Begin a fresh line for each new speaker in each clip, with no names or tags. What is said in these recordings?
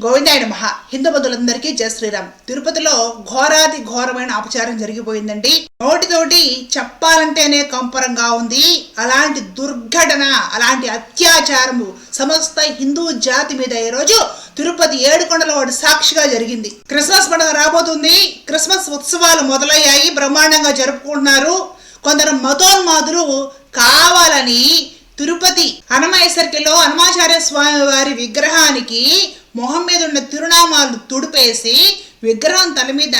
గోవిందాయన మహా. హిందూ బంధువులందరికీ జయ శ్రీరామ్. తిరుపతిలో ఘోరాది ఘోరమైన అపచారం జరిగిపోయిందండి. నోటితోటి చెప్పాలంటేనే కంపరంగా ఉంది. అలాంటి దుర్ఘటన అలాంటి అత్యాచారము సమస్త హిందూ జాతి మీద ఈ రోజు తిరుపతి ఏడుకొండల ఒకటి సాక్షిగా జరిగింది. క్రిస్మస్ పండుగ రాబోతుంది. క్రిస్మస్ ఉత్సవాలు మొదలయ్యాయి. బ్రహ్మాండంగా జరుపుకుంటున్నారు. కొందరు మతోన్మాదులు కావాలని తిరుపతి హనుమయ్య సర్కిల్లో హనుమాచార్య స్వామి వారి విగ్రహానికి మొహం మీద ఉన్న తిరునామాలు తుడిపేసి విగ్రహం తల మీద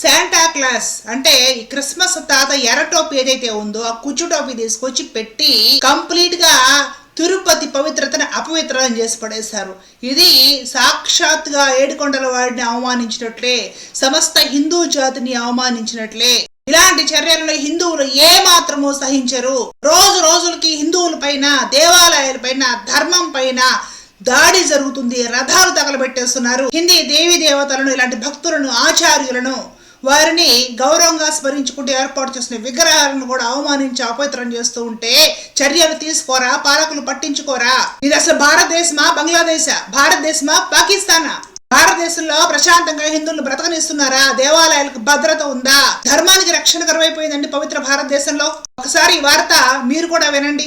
శాంటా క్లాస్ అంటే ఈ క్రిస్మస్ తాత ఎర్ర టోపీ ఏదైతే ఉందో ఆ కుచ్చు టోపీ తీసుకొచ్చి పెట్టి కంప్లీట్గా తిరుపతి పవిత్రతను అపవిత్రం చేసి పడేశారు. ఇది సాక్షాత్గా ఏడుకొండల వాడిని అవమానించినట్లే సమస్త హిందూ జాతిని అవమానించినట్లే. ఇలాంటి చర్యలను హిందువులు ఏ మాత్రము సహించరు. రోజు రోజులకి హిందువుల పైన దేవాలయాల పైన ధర్మం పైన దాడి జరుగుతుంది రథాలు తగలబెట్టేస్తున్నారు. హిందీ దేవీ దేవతలను ఇలాంటి భక్తులను ఆచార్యులను వారిని గౌరవంగా స్మరించుకుంటూ ఏర్పాటు చేసిన విగ్రహాలను కూడా అవమానించి అపవిత్రం చేస్తూ ఉంటే చర్యలు తీసుకోరా పాలకులు పట్టించుకోరా? ఇది అసలు భారతదేశమా బంగ్లాదేశ? భారతదేశమా పాకిస్తానా? భారతదేశంలో ప్రశాంతంగా హిందువులు బ్రతకనిస్తున్నారా? దేవాలయాలకు భద్రత ఉందా? ధర్మానికి రక్షణ కరువైపోయిందండి పవిత్ర భారతదేశంలో. ఒకసారి ఈ వార్త మీరు కూడా వినండి.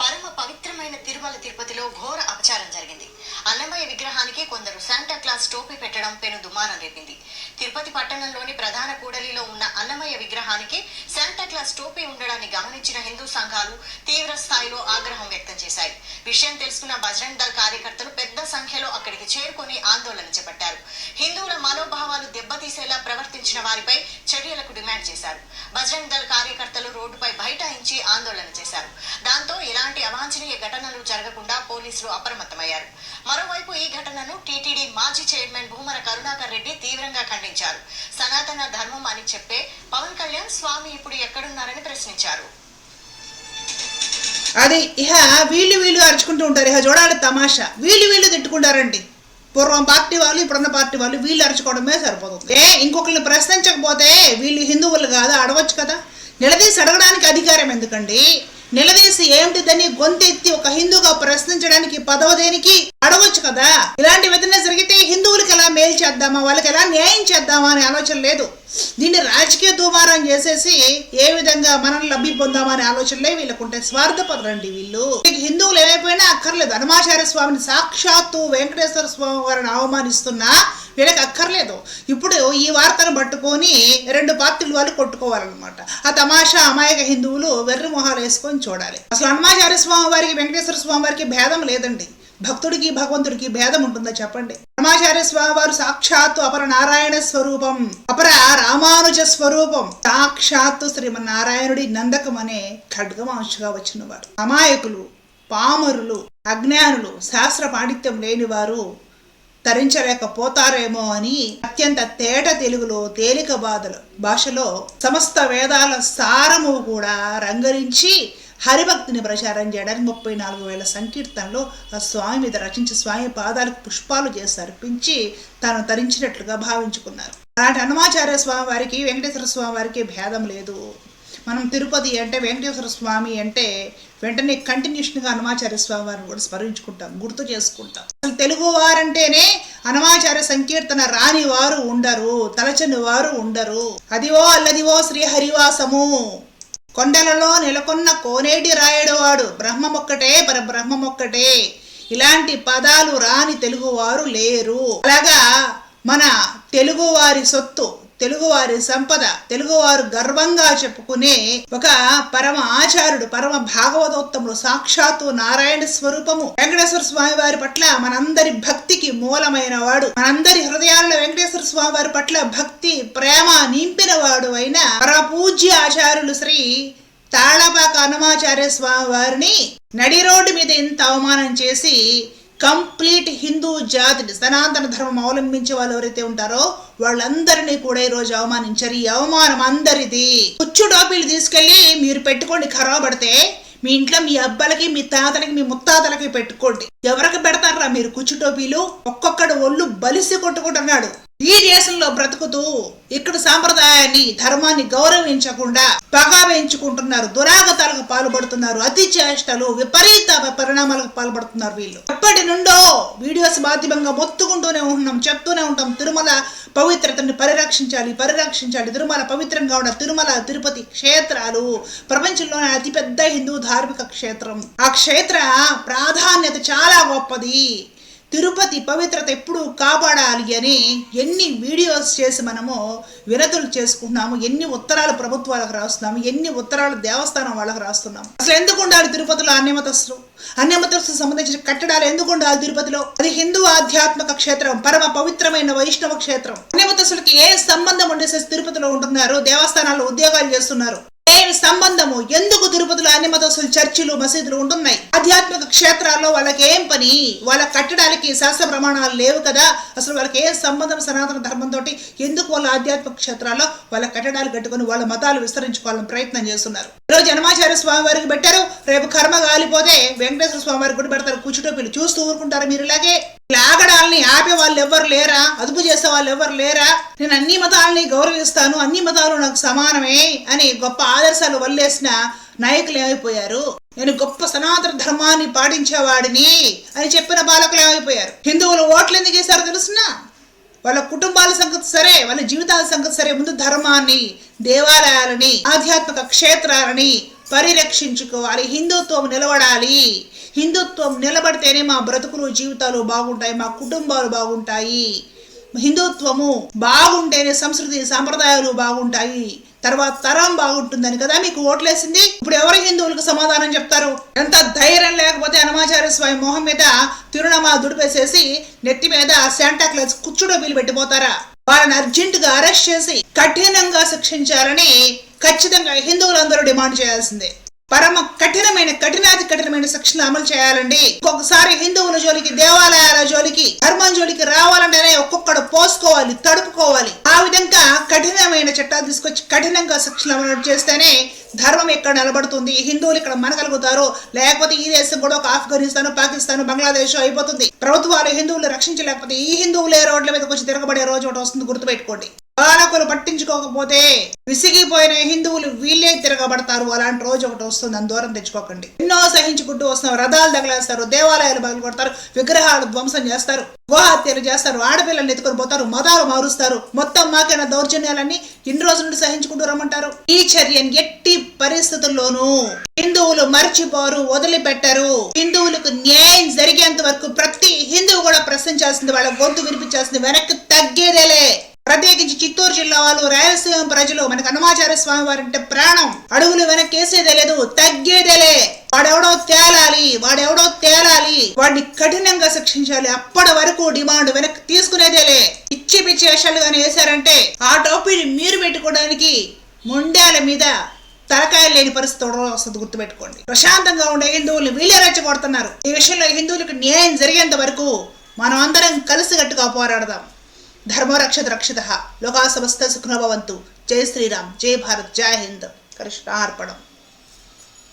పరమ పవిత్రమైన తిరుమల తిరుపతిలో ఘోర అపచారం జరిగింది. అన్నమయ్య విగ్రహానికి కొందరు శాంటా క్లాస్ టోపీ పెట్టడం పెను దుమారం రేపింది. తిరుపతి పట్టణంలోని ప్రధాన కూడలిలో ఉన్న అన్నమయ్య విగ్రహానికి శాంటా క్లాస్ టోపీ ఉండడాన్ని గమనించిన హిందూ సంఘాలు తీవ్ర స్థాయిలో ఆగ్రహం వ్యక్తం చేశాయి. విషయం తెలుసుకున్న బజరంగ్ దళ్ కార్యకర్తలు పెద్ద సంఖ్యలో అక్కడికి చేరుకొని ఆందోళన చేపట్టారు. హిందువుల మనోభావాలు దెబ్బతీసేలా ప్రవర్తించిన వారిపై చర్యలకు డిమాండ్ చేశారు. బజరంగ్ దళ్ కార్యకర్తలు రోడ్డుపై బైఠాయించి ఆందోళన చేశారు. దాంతో ఎలాంటి అవాంఛనీయ ఘటనలు జరగకుండా పోలీసులు అప్రమత్తమయ్యారు. మరోవైపు ఈ ఘటనను టీటీడీ మాజీ చైర్మన్ భూమన కరుణాకర్ రెడ్డి తీవ్రంగా ఖండించారు. సనాతన ధర్మం అని చెప్పే పవన్ కళ్యాణ్ స్వామి ఇప్పుడు ఎక్కడున్నారని ప్రశ్నించారు.
అది ఇహ వీళ్ళు వీళ్ళు అరుచుకుంటూ ఉంటారు. ఇహ చూడాలి తమాషా. వీళ్ళు వీళ్ళు తిట్టుకుంటారండి. పూర్వం పార్టీ వాళ్ళు ఇప్పుడున్న పార్టీ వాళ్ళు వీళ్ళు అరుచుకోవడమే సరిపోతుంది. ఏ ఇంకొకరిని ప్రశ్నించకపోతే వీళ్ళు హిందువులు కాదు అడవచ్చు కదా. నిలదీసి అడగడానికి అధికారం ఎందుకండి? నిలదీసి ఏమిటిదని గొంతెత్తి ఒక హిందూగా ప్రశ్నించడానికి పదవ దేనికి అడవచ్చు కదా? ఇలాంటి విధంగా జరిగితే హిందువులకి మేలు చేద్దామా? వాళ్ళకి ఎలా న్యాయం చేద్దామా అనే ఆలోచన లేదు. దీన్ని రాజకీయ దుమారం చేసేసి ఏ విధంగా మనం లబ్ధి పొందామా అనే ఆలోచనలే వీళ్ళకుంటే స్వార్థపరులండి వీళ్ళు. హిందువులు ఏమైపోయినా అక్కర్లేదు. హనుమాచార్య స్వామిని సాక్షాత్తు వెంకటేశ్వర స్వామి వారిని అవమానిస్తున్నా వీళ్ళకి అక్కర్లేదు. ఇప్పుడు ఈ వార్తను పట్టుకొని రెండు పార్టీలు వాళ్ళు కొట్టుకోవాలన్నమాట. ఆ తమాషా అమాయక హిందువులు వెర్రి మొహాలు వేసుకొని చూడాలి. అసలు హనుమాచార్య స్వామి వారికి వెంకటేశ్వర స్వామి వారికి భేదం లేదండి. భక్తుడికి భగవంతుడికి భేదం ఉంటుందా చెప్పండి? రామాచార్య స్వామి వారు సాక్షాత్తు అపర నారాయణ స్వరూపం అపర రామానుజ స్వరూపం. సాక్షాత్తు శ్రీమన్నారాయణుడి నందకం అనే ఖడ్గమాంశగా వచ్చిన వారు అమాయకులు పామరులు అజ్ఞానులు శాస్త్ర పాండిత్యం లేని వారు తరించలేకపోతారేమో అని అత్యంత తేట తెలుగులో తేలిక బాధలు. భాషలో సమస్త వేదాల సారము కూడా రంగరించి హరిభక్తిని ప్రచారం చేయడానికి ముప్పై నాలుగు వేల సంకీర్తనలో ఆ స్వామి మీద రచించి స్వామి పాదాలకు పుష్పాలు చేసి అర్పించి తాను తరించినట్లుగా భావించుకున్నారు. అలాంటి హనుమాచార్య స్వామి వారికి వెంకటేశ్వర స్వామి వారికి భేదం లేదు. మనం తిరుపతి అంటే వెంకటేశ్వర స్వామి అంటే వెంటనే కంటిన్యూషన్గా హనుమాచార్య స్వామి వారిని కూడా స్మరించుకుంటాం గుర్తు చేసుకుంటాం. అసలు తెలుగు వారంటేనే హనుమాచార్య సంకీర్తన రాని వారు ఉండరు తలచని వారు ఉండరు. అదివో అల్లదివో శ్రీ హరివాసము కొండలలో నెలకొన్న కోనేటి రాయడువాడు బ్రహ్మమొక్కటే పరబ్రహ్మమొక్కటే ఇలాంటి పదాలు రాని తెలుగువారు లేరు. అలాగా మన తెలుగువారి సొత్తు తెలుగువారి సంపద తెలుగువారు గర్వంగా చెప్పుకునే ఒక పరమ ఆచార్యుడు పరమ భాగవతోత్తముడు సాక్షాత్తు నారాయణ స్వరూపము. వెంకటేశ్వర స్వామి వారి పట్ల మనందరి భక్తికి మూలమైన వాడు మనందరి హృదయాల్లో వెంకటేశ్వర స్వామి వారి పట్ల భక్తి ప్రేమ నింపిన వాడు అయిన పరపూజ్య ఆచార్యులు శ్రీ తాళపాక హనుమాచార్య స్వామి వారిని నడి రోడ్డు మీద ఇంత అవమానం చేసి కంప్లీట్ హిందూ జాతిని సనాతన ధర్మం అవలంబించే వాళ్ళు ఎవరైతే ఉంటారో వాళ్ళందరినీ కూడా ఈరోజు అవమానించారు. ఈ అవమానం అందరిది. కుచ్చు టోపీలు తీసుకెళ్ళి మీరు పెట్టుకోండి ఖరాబ్ పడితే మీ ఇంట్లో మీ అబ్బాలకి మీ తాతలకి మీ ముత్తాతలకి పెట్టుకోండి. ఎవరికి పెడతారా మీరు కుచ్చు టోపీలు ఒక్కొక్కడు ఒళ్ళు బలిసి కొట్టుకుంటున్నాడు. ఈ దేశంలో బ్రతుకుతూ ఇక్కడ సాంప్రదాయాన్ని ధర్మాన్ని గౌరవించకుండా పగా వేయించుకుంటున్నారు దురాగతాలకు పాల్పడుతున్నారు అతి చేష్టలు విపరీత పరిణామాలకు పాల్పడుతున్నారు వీళ్ళు. ఎప్పటి నుండో వీడియోస్ మాధ్యమంగా మొత్తుకుంటూనే ఉంటున్నాం చెప్తూనే ఉంటాం తిరుమల పవిత్రతని పరిరక్షించాలి పరిరక్షించాలి తిరుమల పవిత్రంగా ఉన్న తిరుమల తిరుపతి క్షేత్రాలు ప్రపంచంలోనే అతిపెద్ద హిందూ ధార్మిక క్షేత్రం. ఆ క్షేత్ర ప్రాధాన్యత చాలా గొప్పది. తిరుపతి పవిత్రత ఎప్పుడు కాపాడాలి అని ఎన్ని వీడియోస్ చేసి మనము వినతులు చేసుకుంటున్నాము ఎన్ని ఉత్తరాలు ప్రభుత్వాలకు రాస్తున్నాము ఎన్ని ఉత్తరాలు దేవస్థానం వాళ్ళకి రాస్తున్నాము. అసలు ఎందుకు ఉండాలి తిరుపతిలో అన్యమతస్తులు? అన్యమతస్తులకు సంబంధించిన కట్టడాలు ఎందుకు ఉండాలి తిరుపతిలో? అది హిందూ ఆధ్యాత్మిక క్షేత్రం పరమ పవిత్రమైన వైష్ణవ క్షేత్రం. అన్యమతస్తులకి ఏ సంబంధం ఉండేసేసి తిరుపతిలో ఉంటున్నారు? దేవస్థానాల్లో ఉద్యోగాలు చేస్తున్నారు? ఏమి సంబంధము ఎందుకు తిరుపతిలో అన్ని మతస్థులు చర్చిలు మసీదులు ఉంటున్నాయి? ఆధ్యాత్మిక క్షేత్రాల్లో వాళ్ళకి ఏం పని? వాళ్ళ కట్టడానికి శాస్త్ర ప్రమాణాలు లేవు కదా. అసలు వాళ్ళకి ఏం సంబంధం సనాతన ధర్మంతో ఎందుకు వాళ్ళ ఆధ్యాత్మిక క్షేత్రాల్లో వాళ్ళ కట్టడాలు కట్టుకుని వాళ్ళ మతాలు విస్తరించుకోవాలని ప్రయత్నం చేస్తున్నారు? ఈరోజు జనమాచార్య స్వామి వారికి పెట్టారు. రేపు కర్మ గాలిపోతే వెంకటేశ్వర స్వామి వారికి కూడా పెడతారు. కూర్చుటోపిలు చూస్తూ ఊరుకుంటారు మీరు ఇలాగే. లాగడాల్ని ఆపే వాళ్ళు ఎవ్వరు లేరా? అదుపు చేసే వాళ్ళు ఎవరు లేరా? నేను అన్ని మతాలని గౌరవిస్తాను అన్ని మతాలు నాకు సమానమే అని గొప్ప ఆదర్శాలు వల్లేసిన నాయకులు ఏమైపోయారు? నేను గొప్ప సనాతన ధర్మాన్ని పాటించేవాడిని అని చెప్పిన బాలకులు ఏమైపోయారు? హిందువులు ఓట్లు ఎందుకు చేశారు తెలుసునా? వాళ్ళ కుటుంబాల సంగతి సరే వాళ్ళ జీవితాల సంగతి సరే ముందు ధర్మాన్ని దేవాలయాలని ఆధ్యాత్మిక క్షేత్రాలని పరిరక్షించుకోవాలి హిందుత్వం నిలబడాలి. హిందుత్వం నిలబడితేనే మా బ్రతుకులు జీవితాలు బాగుంటాయి మా కుటుంబాలు బాగుంటాయి. హిందుత్వము బాగుంటేనే సంస్కృతి సాంప్రదాయాలు బాగుంటాయి. తర్వాత తరం బాగుంటుందని కదా మీకు ఓట్లేసింది? ఇప్పుడు ఎవరు హిందువులకు సమాధానం చెప్తారు? ఎంత ధైర్యం లేకపోతే హనుమాచార్య స్వామి మొహం మీద తిరునామా దుడిపేసేసి నెత్తి మీద శాంటా క్లాస్ కుచ్చుడో బిల్లు పెట్టిపోతారా? వాళ్ళని అర్జెంటుగా అరెస్ట్ చేసి కఠినంగా శిక్షించాలని ఖచ్చితంగా హిందువులందరూ డిమాండ్ చేయాల్సిందే. పరమ కఠినమైన కఠినాతి కఠినమైన శిక్షణ అమలు చేయాలండి. ఒక్కొక్కసారి హిందువుల జోలికి దేవాలయాల జోలికి ధర్మం జోలికి రావాలంటేనే ఒక్కొక్కడు పోసుకోవాలి తడుపుకోవాలి. ఆ విధంగా కఠినమైన చట్టాలు తీసుకొచ్చి కఠినంగా శిక్షణ అమలు చేస్తేనే ధర్మం ఇక్కడ నిలబడుతుంది. హిందువులు ఇక్కడ మనగలుగుతారు. లేకపోతే ఈ దేశం కూడా ఒక ఆఫ్ఘనిస్తాన్ పాకిస్తాన్ బంగ్లాదేశ్ అయిపోతుంది. ప్రభుత్వాలు హిందువులు రక్షించలేకపోతే ఈ హిందువులే రోడ్ల మీద కొంచెం తిరగబడే రోజు ఒకటి వస్తుంది గుర్తుపెట్టుకోండి. పాలకులు పట్టించుకోకపోతే విసిగిపోయిన హిందువులు వీళ్ళే తిరగబడతారు. అలాంటి రోజు ఒకటి వస్తుంది. అని దూరం తెచ్చుకోకండి. ఎన్నో సహించుకుంటూ వస్తున్నారు. రథాలు తగలేస్తారు. దేవాలయాలు బదులు కొడతారు విగ్రహాలు ధ్వంసం చేస్తారు. గోహత్యలు చేస్తారు. ఆడపిల్లల్ని ఎత్తుకొని పోతారు. మతాలు మారుస్తారు. మొత్తం మాకైన దౌర్జన్యాలన్నీ? ఇన్ని రోజుల నుండి సహించుకుంటూ రమ్మంటారు. ఈ చర్యను ఎట్టి పరిస్థితుల్లోనూ హిందువులు మర్చిపోరు. వదిలిపెట్టరు. హిందువులకు న్యాయం జరిగేంత వరకు ప్రతి హిందువు కూడా ప్రశ్నించాల్సింది వాళ్ళ గొంతు వినిపించాల్సింది వెనక్కి తగ్గేదేలే. ప్రత్యేకించి చిత్తూరు జిల్లా వాళ్ళు రాయలసీమ ప్రజలు మనకు హనుమాచార్య స్వామి వారంటే ప్రాణం. అడుగులు వెనక్కేసేదే లేదు తగ్గేదేలే వాడెవడో తేలాలి వాడెవడో తేలాలి వాడిని కఠినంగా శిక్షించాలి. అప్పటి వరకు డిమాండ్ వెనక్కి తీసుకునేదేలే పిచ్చి పిచ్చి వేషాలుగానే వేశారంటే ఆ టోపీని మీరు పెట్టుకోవడానికి ముండాల మీద తలకాయలు లేని పరిస్థితి ఒకటి వస్తుంది గుర్తుపెట్టుకోండి. ప్రశాంతంగా ఉండే హిందువులు వీళ్ళే రెచ్చగొడుతున్నారు. ఈ విషయంలో హిందువులకు న్యాయం జరిగేంత వరకు మనం అందరం కలిసికట్టుగా పోరాడదాం. ధర్మరక్షత రక్షిత లోకా సమస్త సుఖనభవంతు జై శ్రీరామ్ జై భారత్ జై హింద్ కృష్ణార్పణం